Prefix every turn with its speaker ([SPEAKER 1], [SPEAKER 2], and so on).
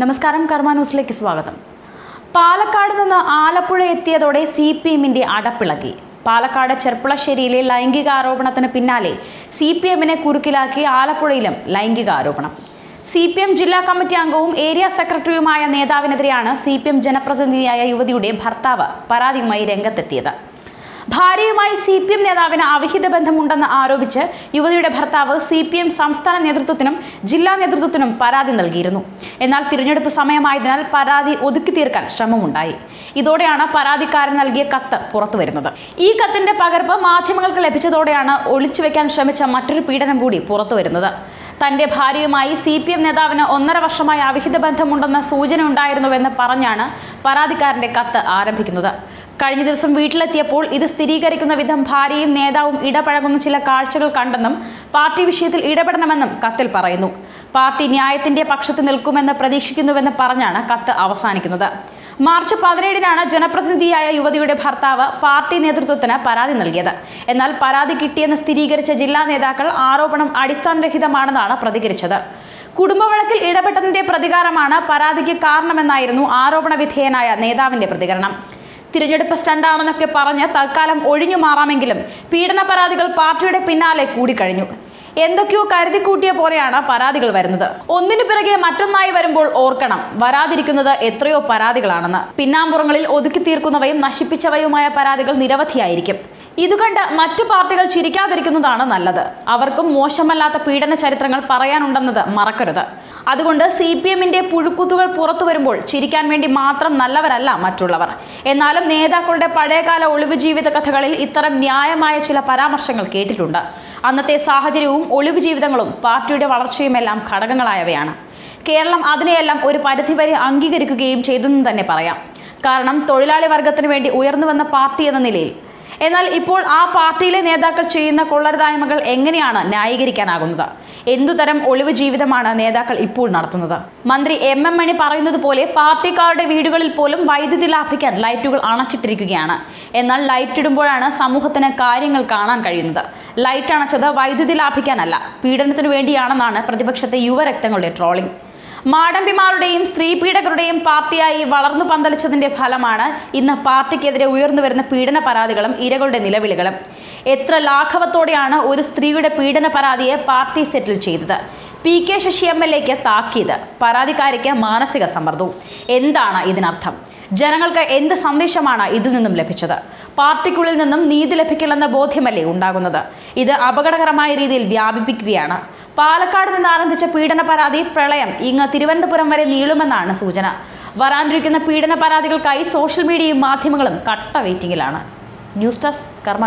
[SPEAKER 1] നമസ്കാരം കർമ്മ ന്യൂസിലേക്ക് സ്വാഗതം. പാലക്കാട് നിന്ന് ആലപ്പുഴ എത്തിയതോടെ സി പി എമ്മിന്റെ അടപ്പിളകി. പാലക്കാട് ചെർപ്പുളശ്ശേരിയിലെ ലൈംഗിക ആരോപണത്തിന് പിന്നാലെ സി പി എമ്മിനെ കുറുക്കിലാക്കി ആലപ്പുഴയിലും ലൈംഗിക ആരോപണം സി പി എം ജില്ലാ കമ്മിറ്റി അംഗവും ഏരിയ സെക്രട്ടറിയുമായ നേതാവിനെതിരെയാണ് സി പി എം ജനപ്രതിനിധിയായ യുവതിയുടെ ഭർത്താവ് പരാതിയുമായി രംഗത്തെത്തിയത്. ഭാര്യയുമായി സി പി എം നേതാവിന് അവിഹിത ബന്ധമുണ്ടെന്ന് ആരോപിച്ച് യുവതിയുടെ ഭർത്താവ് സി പി എം സംസ്ഥാന നേതൃത്വത്തിനും ജില്ലാ നേതൃത്വത്തിനും പരാതി നൽകിയിരുന്നു. എന്നാൽ തിരഞ്ഞെടുപ്പ് സമയമായതിനാൽ പരാതി ഒതുക്കി തീർക്കാൻ ശ്രമമുണ്ടായി. ഇതോടെയാണ് പരാതിക്കാരൻ നൽകിയ കത്ത് പുറത്തു വരുന്നത് ഈ കത്തിന്റെ പകർപ്പ് മാധ്യമങ്ങൾക്ക് ലഭിച്ചതോടെയാണ് ഒളിച്ചുവെക്കാൻ ശ്രമിച്ച മറ്റൊരു പീഡനം കൂടി പുറത്തു വരുന്നത് തന്റെ ഭാര്യയുമായി സി പി എം നേതാവിന് ഒന്നര വർഷമായി അവിഹിത ബന്ധമുണ്ടെന്ന സൂചന ഉണ്ടായിരുന്നുവെന്ന് പറഞ്ഞാണ് പരാതിക്കാരന്റെ കത്ത് ആരംഭിക്കുന്നത്. കഴിഞ്ഞ ദിവസം വീട്ടിലെത്തിയപ്പോൾ ഇത് സ്ഥിരീകരിക്കുന്ന വിധം ഭാര്യയും നേതാവും ഇടപഴകുന്ന ചില കാഴ്ചകൾ കണ്ടെന്നും പാർട്ടി വിഷയത്തിൽ ഇടപെടണമെന്നും കത്തിൽ പറയുന്നു. പാർട്ടി ന്യായത്തിന്റെ പക്ഷത്ത് നിൽക്കുമെന്ന് പ്രതീക്ഷിക്കുന്നുവെന്ന് പറഞ്ഞാണ് കത്ത് അവസാനിക്കുന്നത്. മാർച്ച് പതിനേഴിനാണ് ജനപ്രതിനിധിയായ യുവതിയുടെ ഭർത്താവ് പാർട്ടി നേതൃത്വത്തിന് പരാതി നൽകിയത്. എന്നാൽ പരാതി കിട്ടിയെന്ന് സ്ഥിരീകരിച്ച ജില്ലാ നേതാക്കൾ ആരോപണം അടിസ്ഥാനരഹിതമാണെന്നാണ് പ്രതികരിച്ചത്. കുടുംബവഴക്കിൽ ഇടപെട്ടതിന്റെ പ്രതികാരമാണ് പരാതിക്ക് കാരണമെന്നായിരുന്നു ആരോപണ വിധേയനായ നേതാവിന്റെ പ്രതികരണം. തിരഞ്ഞെടുപ്പ് സ്റ്റണ്ടാണെന്നൊക്കെ പറഞ്ഞ് തൽക്കാലം ഒഴിഞ്ഞു മാറാമെങ്കിലും പീഡന പരാതികൾ പാർട്ടിയുടെ പിന്നാലെ കൂടിക്കഴിഞ്ഞു. എന്തൊക്കെയോ കരുതിക്കൂട്ടിയ പോലെയാണ് പരാതികൾ വരുന്നത്. ഒന്നിനു പിറകെ മറ്റൊന്നായി വരുമ്പോൾ ഓർക്കണം വരാതിരിക്കുന്നത് എത്രയോ പരാതികളാണെന്ന്. പിന്നാമ്പുറങ്ങളിൽ ഒതുക്കി തീർക്കുന്നവയും നശിപ്പിച്ചവയുമായ പരാതികൾ നിരവധിയായിരിക്കും. ഇതുകണ്ട് മറ്റു പാർട്ടികൾ ചിരിക്കാതിരിക്കുന്നതാണ് നല്ലത്. അവർക്കും മോശമല്ലാത്ത പീഡന ചരിത്രങ്ങൾ പറയാനുണ്ടെന്നത് മറക്കരുത്. അതുകൊണ്ട് സി പി എമ്മിന്റെ പുഴുക്കുത്തുകൾ പുറത്തു വരുമ്പോൾ ചിരിക്കാൻ വേണ്ടി മാത്രം നല്ലവരല്ല മറ്റുള്ളവർ. എന്നാലും നേതാക്കളുടെ പഴയകാല ഒളിവ് ജീവിത കഥകളിൽ ഇത്തരം ന്യായമായ ചില പരാമർശങ്ങൾ കേട്ടിട്ടുണ്ട്. അന്നത്തെ സാഹചര്യവും ഒളിവ് ജീവിതങ്ങളും പാർട്ടിയുടെ വളർച്ചയുമെല്ലാം ഘടകങ്ങളായവയാണ്. കേരളം അതിനെയെല്ലാം ഒരു പരിധിവരെ അംഗീകരിക്കുകയും ചെയ്തെന്ന് തന്നെ പറയാം. കാരണം തൊഴിലാളി വർഗത്തിന് വേണ്ടി ഉയർന്നു വന്ന പാർട്ടി എന്ന നിലയിൽ എന്നാൽ ഇപ്പോൾ ആ പാർട്ടിയിലെ നേതാക്കൾ ചെയ്യുന്ന കൊള്ളരുതായ്മകൾ എങ്ങനെയാണ് ന്യായീകരിക്കാനാകുന്നത്? എന്തുതരം ഒളിവ് ജീവിതമാണ് നേതാക്കൾ ഇപ്പോൾ നടത്തുന്നത്? മന്ത്രി എം എം മണി പറയുന്നത് പോലെ പാർട്ടിക്കാരുടെ വീടുകളിൽ പോലും വൈദ്യുതി ലാഭിക്കാൻ ലൈറ്റുകൾ അണച്ചിട്ടിരിക്കുകയാണ്. എന്നാൽ ലൈറ്റ് ഇടുമ്പോഴാണ് സമൂഹത്തിന് കാര്യങ്ങൾ കാണാൻ കഴിയുന്നത്. ലൈറ്റ് അണച്ചത് വൈദ്യുതി ലാഭിക്കാനല്ല പീഡനത്തിനു വേണ്ടിയാണെന്നാണ് പ്രതിപക്ഷത്തെ യുവരക്തങ്ങളുടെ ട്രോളിംഗ്. മാടമ്പിമാരുടെയും സ്ത്രീ പീഡകരുടെയും പാർട്ടിയായി വളർന്നു പന്തലിച്ചതിന്റെ ഫലമാണ് ഇന്ന് പാർട്ടിക്കെതിരെ ഉയർന്നു വരുന്ന പീഡന പരാതികളും ഇരകളുടെ നിലവിളികളും. എത്ര ലാഘവത്തോടെയാണ് ഒരു സ്ത്രീയുടെ പീഡന പരാതിയെ പാർട്ടി സെറ്റിൽ ചെയ്തത്? P K Sasi M L എക്ക് താക്കീത്. പരാതിക്കാരിക്ക് മാനസിക സമ്മർദ്ദവും. എന്താണ് ഇതിനർത്ഥം? ജനങ്ങൾക്ക് എന്ത് സന്ദേശമാണ് ഇതിൽ നിന്നും ലഭിച്ചത്? പാർട്ടിക്കുള്ളിൽ നിന്നും നീതി ലഭിക്കില്ലെന്ന ബോധ്യമല്ലേ ഉണ്ടാകുന്നത്? ഇത് അപകടകരമായ രീതിയിൽ വ്യാപിപ്പിക്കുകയാണ്. പാലക്കാട് നിന്ന് ആരംഭിച്ച പീഡന പരാതി പ്രളയം ഇങ്ങ് തിരുവനന്തപുരം വരെ നീളുമെന്നാണ് സൂചന. വരാനിരിക്കുന്ന പീഡന പരാതികൾക്കായി സോഷ്യൽ മീഡിയയും മാധ്യമങ്ങളും കട്ട വെയിറ്റിംഗിലാണ്. ന്യൂസ് ഡെസ്ക് കർമ്മ